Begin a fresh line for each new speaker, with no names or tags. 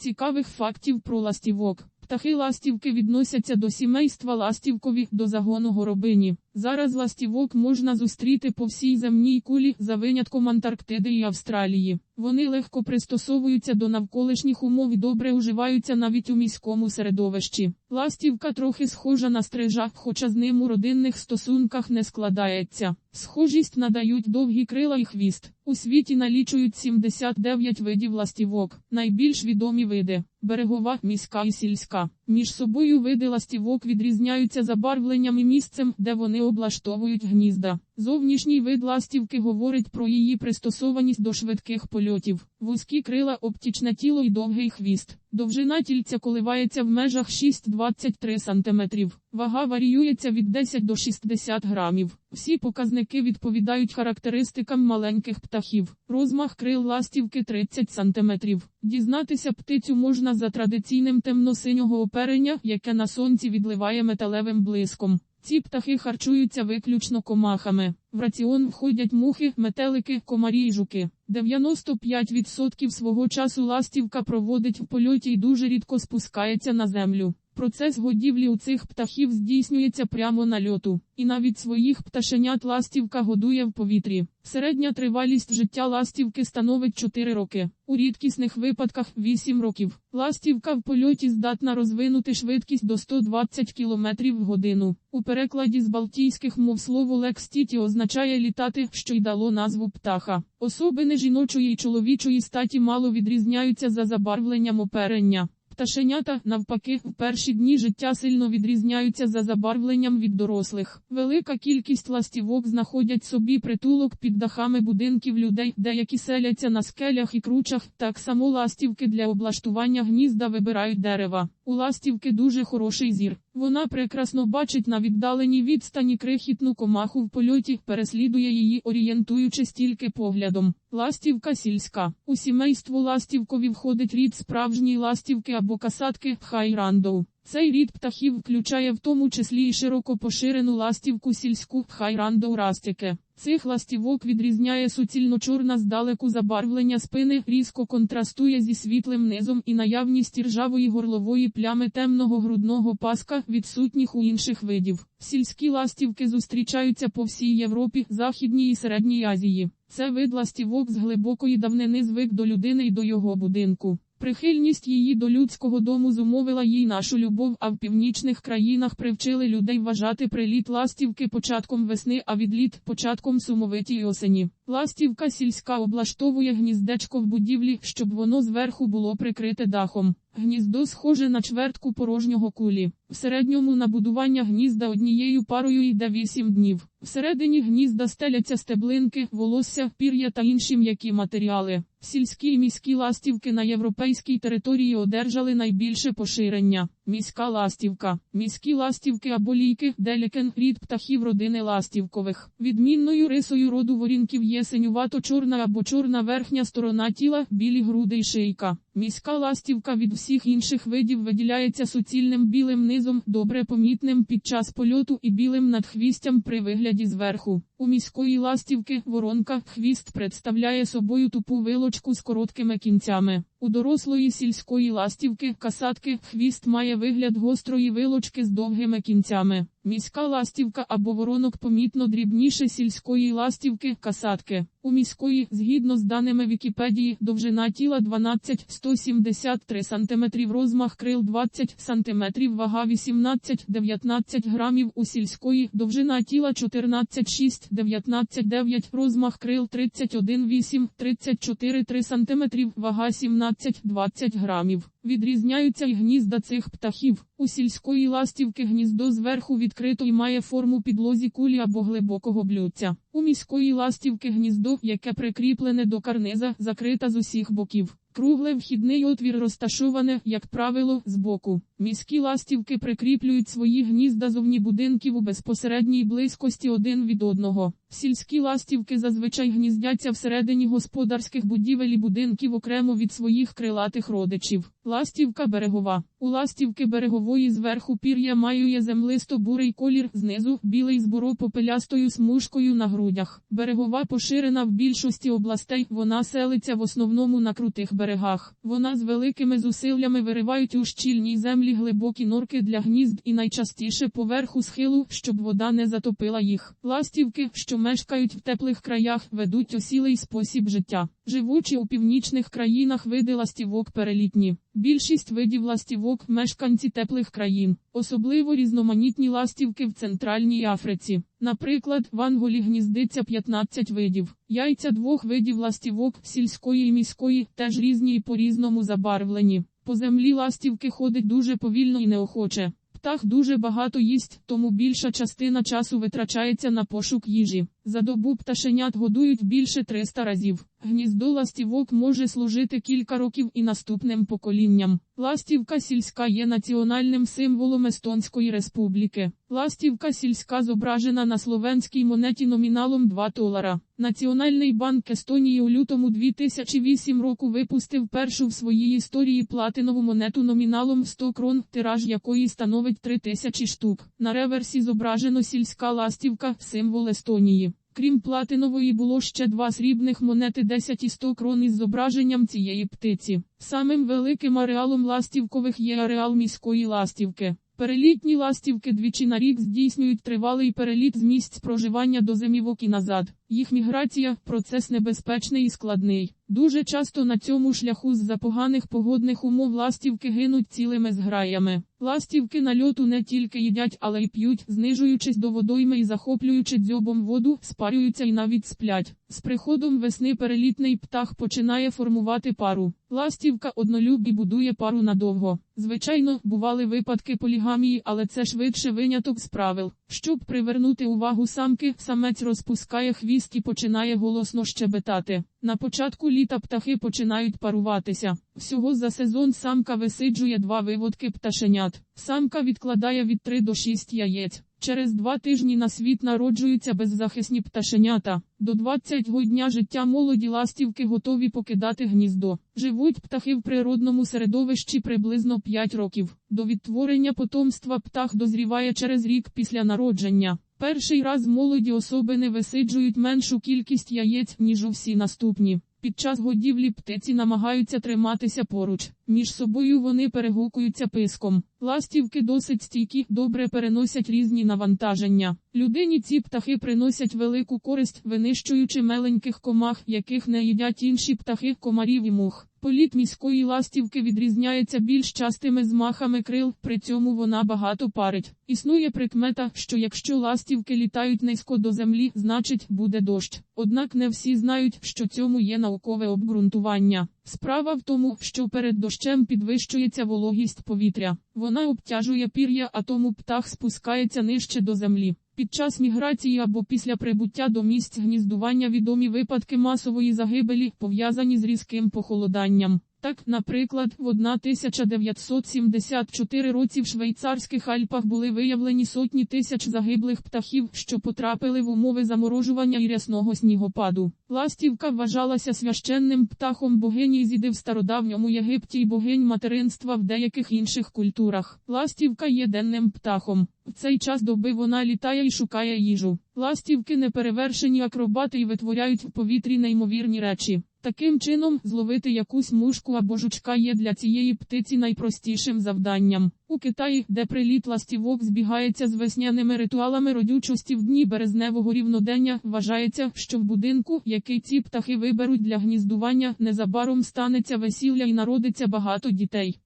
Цікавих фактів про ластівок. Птахи ластівки відносяться до сімейства ластівкові до загону горобині. Зараз ластівок можна зустріти по всій земній кулі за винятком Антарктиди і Австралії. Вони легко пристосовуються до навколишніх умов і добре уживаються навіть у міському середовищі. Ластівка трохи схожа на стрижа, хоча з ним у родинних стосунках не складається. Схожість надають довгі крила і хвіст. У світі налічують 79 видів ластівок. Найбільш відомі види берегова, міська і сільська. Між собою види ластівок відрізняються забарвленням і місцем, де вони облаштовують гнізда. Зовнішній вид ластівки говорить про її пристосованість до швидких польотів, вузькі крила, оптічне тіло і довгий хвіст. Довжина тільця коливається в межах 6-23 см. Вага варіюється від 10 до 60 грамів. Всі показники відповідають характеристикам маленьких птахів. Розмах крил ластівки 30 см. Дізнатися птицю можна за традиційним темно-синього оперення, яке на сонці відливає металевим блиском. Ці птахи харчуються виключно комахами. В раціон входять мухи, метелики, комарі й жуки. 95% свого часу ластівка проводить в польоті і дуже рідко спускається на землю. Процес годівлі у цих птахів здійснюється прямо на льоту, і навіть своїх пташенят ластівка годує в повітрі. Середня тривалість життя ластівки становить 4 роки, у рідкісних випадках 8 років. Ластівка в польоті здатна розвинути швидкість до 120 км в годину. У перекладі з балтійських мов слово лекстіті означає літати, що й дало назву птаха. Особини жіночої і чоловічої статі мало відрізняються за забарвленням оперення. Пташенята, навпаки, в перші дні життя сильно відрізняються за забарвленням від дорослих. Велика кількість ластівок знаходять собі притулок під дахами будинків людей, деякі селяться на скелях і кручах. Так само ластівки для облаштування гнізда вибирають дерева. У ластівки дуже хороший зір. Вона прекрасно бачить на віддаленій відстані крихітну комаху в польоті, переслідує її, орієнтуючись тільки поглядом. Ластівка сільська. У сімейство ластівкові входить рід справжньої ластівки або касатки хайрандоу. Цей рід птахів включає в тому числі і широко поширену ластівку сільську хайрандоу растяке. Цих ластівок відрізняє суцільно чорна здалеку забарвлення спини, різко контрастує зі світлим низом і наявність ржавої горлової плями темного грудного паска, відсутніх у інших видів. Сільські ластівки зустрічаються по всій Європі, Західній і Середній Азії. Це вид ластівок з глибокої давнини звик до людини і до його будинку. Прихильність її до людського дому зумовила їй нашу любов, а в північних країнах привчили людей вважати приліт ластівки початком весни, а відліт початком сумовитій осені. Ластівка сільська облаштовує гніздечко в будівлі, щоб воно зверху було прикрите дахом. Гніздо схоже на чвертку порожнього кулі. В середньому набудування гнізда однією парою йде 8 днів. Всередині гнізда стеляться стеблинки, волосся, пір'я та інші м'які матеріали. Сільські і міські ластівки на європейській території одержали найбільше поширення. Міська ластівка. Міські ластівки або лійки, делікен, рід птахів родини ластівкових. Відмінною рисою роду ворінків є синювато-чорна або чорна верхня сторона тіла, білі груди й шийка. Міська ластівка від всіх інших видів виділяється суцільним білим низом, добре помітним під час польоту і білим надхвістям при вигляді зверху. У міської ластівки воронка хвіст представляє собою тупу вилочку з короткими кінцями. У дорослої сільської ластівки касатки хвіст має вигляд гострої вилочки з довгими кінцями. Міська ластівка або воронок помітно дрібніше сільської ластівки касатки. У міської, згідно з даними Вікіпедії, довжина тіла 12-173 см, розмах крил 20 см, вага 18-19 грамів. У сільської довжина тіла 14-6-19-9, розмах крил 31-8-34-3 см, вага 17-20 грамів. Відрізняються й гнізда цих птахів. У сільської ластівки гніздо зверху відкрито і має форму підлозі кулі або глибокого блюдця. У міської ластівки гніздо, яке прикріплене до карниза, закрита з усіх боків. Кругле вхідний отвір розташоване, як правило, збоку. Міські ластівки прикріплюють свої гнізда зовні будинків у безпосередній близькості один від одного. Сільські ластівки зазвичай гніздяться всередині господарських будівель і будинків окремо від своїх крилатих родичів. Ластівка берегова. У ластівки берегової зверху пір'я маює землисто бурий колір, знизу білий з буро попелястою смужкою на грудях. Берегова поширена в більшості областей, вона селиться в основному на крутих берегах. Вона з великими зусиллями виривають у щільній землі глибокі норки для гнізд і найчастіше поверху схилу, щоб вода не затопила їх. Ластівки, що мешкають в теплих краях, ведуть осілий спосіб життя. Живучи у північних країнах види ластівок перелітні. Більшість видів ластівок мешканці теплих країн, особливо різноманітні ластівки в Центральній Африці. Наприклад, в Анголі гніздиться 15 видів. Яйця двох видів ластівок сільської і міської теж різні і по-різному забарвлені. По землі ластівки ходить дуже повільно і неохоче. Птах дуже багато їсть, тому більша частина часу витрачається на пошук їжі. За добу пташенят годують більше 300 разів. Гніздо ластівок може служити кілька років і наступним поколінням. Ластівка сільська є національним символом Естонської республіки. Ластівка сільська зображена на словенській монеті номіналом 2 долара. Національний банк Естонії у лютому 2008 року випустив першу в своїй історії платинову монету номіналом 100 крон, тираж якої становить 3000 штук. На реверсі зображено сільська ластівка, символ Естонії. Крім платинової було ще два срібних монети 10 і 100 крон із зображенням цієї птиці. Самим великим ареалом ластівкових є ареал міської ластівки. Перелітні ластівки двічі на рік здійснюють тривалий переліт з місць проживання до зимівок і назад. Їх міграція процес небезпечний і складний. Дуже часто на цьому шляху з-за поганих погодних умов ластівки гинуть цілими зграями. Ластівки на льоту не тільки їдять, але й п'ють, знижуючись до водойми і захоплюючи дзьобом воду, спарюються і навіть сплять. З приходом весни перелітний птах починає формувати пару. Ластівка однолюб і будує пару надовго. Звичайно, бували випадки полігамії, але це швидше виняток з правил. Щоб привернути увагу самки, самець розпускає хвіст і починає голосно щебетати. На початку літа птахи починають паруватися. Всього за сезон самка висиджує два виводки пташенят. Самка відкладає від 3 до 6 яєць. Через два тижні на світ народжуються беззахисні пташенята. До 20-го дня життя молоді ластівки готові покидати гніздо. Живуть птахи в природному середовищі приблизно 5 років. До відтворення потомства птах дозріває через рік після народження. Перший раз молоді особини висиджують меншу кількість яєць, ніж у всі наступні. Під час годівлі птиці намагаються триматися поруч. Між собою вони перегукуються писком. Ластівки досить стійкі, добре переносять різні навантаження. Людині ці птахи приносять велику користь, винищуючи меленьких комах, яких не їдять інші птахи, комарів і мух. Політ міської ластівки відрізняється більш частими змахами крил, при цьому вона багато парить. Існує прикмета, що якщо ластівки літають низько до землі, значить буде дощ. Однак не всі знають, що цьому є наукове обґрунтування. Справа в тому, що перед дощем підвищується вологість повітря. Вона обтяжує пір'я, а тому птах спускається нижче до землі. Під час міграції або після прибуття до місць гніздування відомі випадки масової загибелі, пов'язані з різким похолоданням. Так, наприклад, в 1974 році в швейцарських Альпах були виявлені сотні тисяч загиблих птахів, що потрапили в умови заморожування і рясного снігопаду. Ластівка вважалася священним птахом богині Ізіди в стародавньому Єгипті і богинь материнства в деяких інших культурах. Ластівка є денним птахом. В цей час доби вона літає і шукає їжу. Ластівки неперевершені акробати і витворяють в повітрі неймовірні речі. Таким чином, зловити якусь мушку або жучка є для цієї птиці найпростішим завданням. У Китаї, де приліт ластівок збігається з весняними ритуалами родючості в дні березневого рівнодення, вважається, що в будинку, який ці птахи виберуть для гніздування, незабаром станеться весілля і народиться багато дітей.